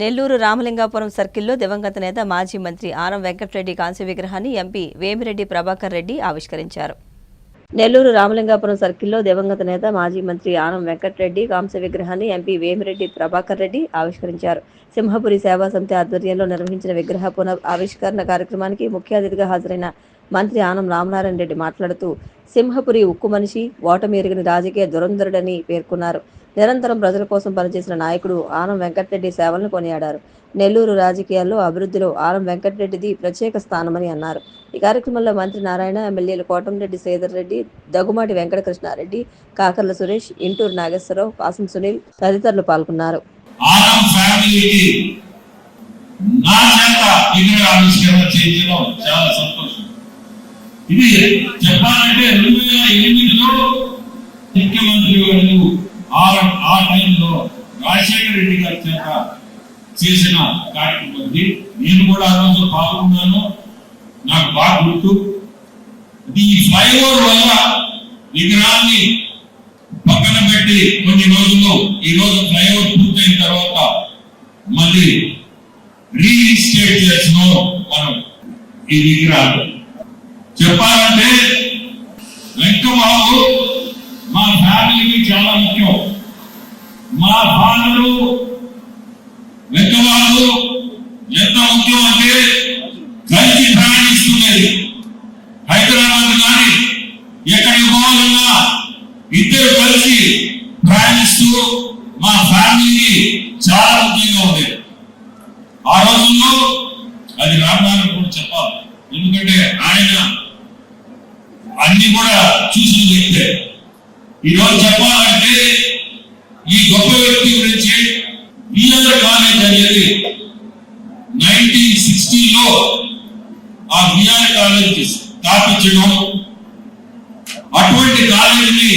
నెల్లూరు రామలింగాపురం సర్కిల్లో దివంగత నేత మాజీ మంత్రి ఆనం వెంకటరెడ్డి కాంస్య విగ్రహాన్ని ఎంపీ వేమిరెడ్డి ప్రభాకర్ రెడ్డి ఆవిష్కరించారు. నెల్లూరు రామలింగాపురం సర్కిల్లో దివంగత నేత మాజీ మంత్రి ఆనం వెంకటరెడ్డి కాంస్య విగ్రహాన్ని ఎంపీ వేమిరెడ్డి ప్రభాకర్ రెడ్డి ఆవిష్కరించారు. సింహపురి సేవా సమితి ఆధ్వర్యంలో నిర్వహించిన విగ్రహ పునః ఆవిష్కరణ కార్యక్రమానికి ముఖ్య అతిథిగా హాజరైన మంత్రి ఆనం రామనారాయణ రెడ్డి మాట్లాడుతూ సింహపురి ఉక్కు మనిషి ఓటమి ఎరిగిన రాజకీయ దురంధరుడని పేర్కొన్నారు. నిరంతరం ప్రజల కోసం పనిచేసిన నాయకుడు ఆనం వెంకటరెడ్డి సేవలను కొనియాడారు. నెల్లూరు రాజకీయాల్లో అభివృద్ధిలో ఆనం వెంకటరెడ్డిది ప్రత్యేక స్థానమని అన్నారు. ఈ కార్యక్రమంలో మంత్రి నారాయణ ఎమ్మెల్యేలు కోటంరెడ్డి శ్రీధర్ రెడ్డి దగ్గుమాటి వెంకటకృష్ణారెడ్డి కాకర్ల సురేష్ ఇంటూరు నాగేశ్వరరావు కాసం సునీల్ తదితరులు పాల్గొన్నారు. ఇది చెప్పాలంటే రెండు వేల ఎనిమిదిలో ముఖ్యమంత్రి గారు ఆ ఆ టైంలో రాజశేఖర రెడ్డి గారి చేత చేసిన కార్యక్రమం ఇది. నేను కూడా ఆ రోజు పాల్గొన్నాను. నాకు బాగా గుర్తు. ఈ ఫ్లైఓవర్ వల్ల విగ్రహాన్ని పక్కన పెట్టి కొన్ని రోజుల్లో ఈ రోజు ఫ్లైఓవర్ పూర్తయిన తర్వాత మళ్ళీ రీఇన్స్టేట్ చేసిన మనం ఈ విగ్రహాలు చెప్పాలంటే చాలా ముఖ్యం. మా ఫాదరు వెంకబాబు ఎంత ముఖ్యం అంటే కలిసి ప్రయాణిస్తున్నది. హైదరాబాద్ కానీ ఎక్కడికి పోవాలన్నా ఇద్దరు కలిసి ప్రయాణిస్తూ మా ఫ్యామిలీకి చాలా ముఖ్యంగా ఉంది. ఆ రోజుల్లో అది రామనారాయణ కూడా చెప్పాలి. ఎందుకంటే ఆయన అన్ని కూడా చూసిన వ్యక్తే. ఈరోజు చెప్పాలంటే ఈ గొప్ప వ్యక్తి గురించి బిఆర్ కాలేజ్ అనేది నైన్టీన్ సిక్స్టీలో ఆ బిఆర్ కాలేజ్ స్థాపించడం అటువంటి కాలేజీని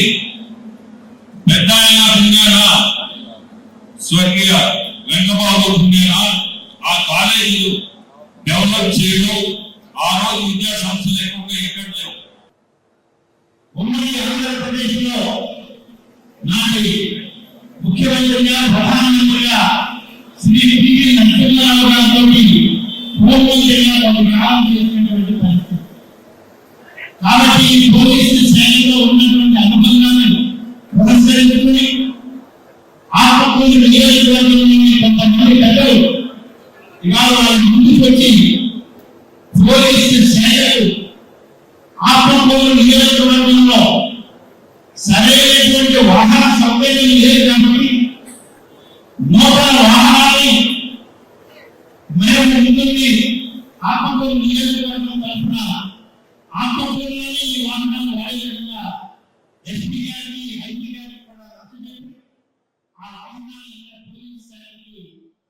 పెద్ద ఆయన పుణ్యాన స్వర్గీయ వెంకబాబు పుణ్యాన ఆ కాలేజీలు డెవలప్ చేయడం ఆ రోజు విద్యా సంస్థలు ఎక్కువగా ఎక్కడ లేవు. ఉమ్మడి ఆంధ్రప్రదేశ్లో లో ముఖ్యమంత్రిగా ప్రధానమంత్రిగా శ్రీ పివి నరసింహారావు గారితో హోంమంత్రిగా కొంత కాలం చేసినటువంటి పరిస్థితి. కాబట్టి ఈ పోలీసు శాఖలో ఉన్నటువంటి అనుబంధాన్ని పురస్కరించుకుని ఆత్మకూరు నియోజకవర్గంలోని కొంతమంది పెద్దలు ఇవాళ వాళ్ళ ముందుకు వచ్చి పోలీసు శాఖకు ఆత్మకూరు నియోజకవర్గంలో సరైనటువంటి వాహన సౌకర్యం లేదు నూతన వాహనాన్ని మేము ముందుండి ఆత్మకూరు నియోజకవర్గం తరఫున ఆత్మకూరులోని ఈ వాహనాన్ని వాయుగా ఎస్పీ గారికి ఐటీ గారికి కూడా రద్దు చేసి ఆ వాహనాన్ని పోలీస్ శాఖకి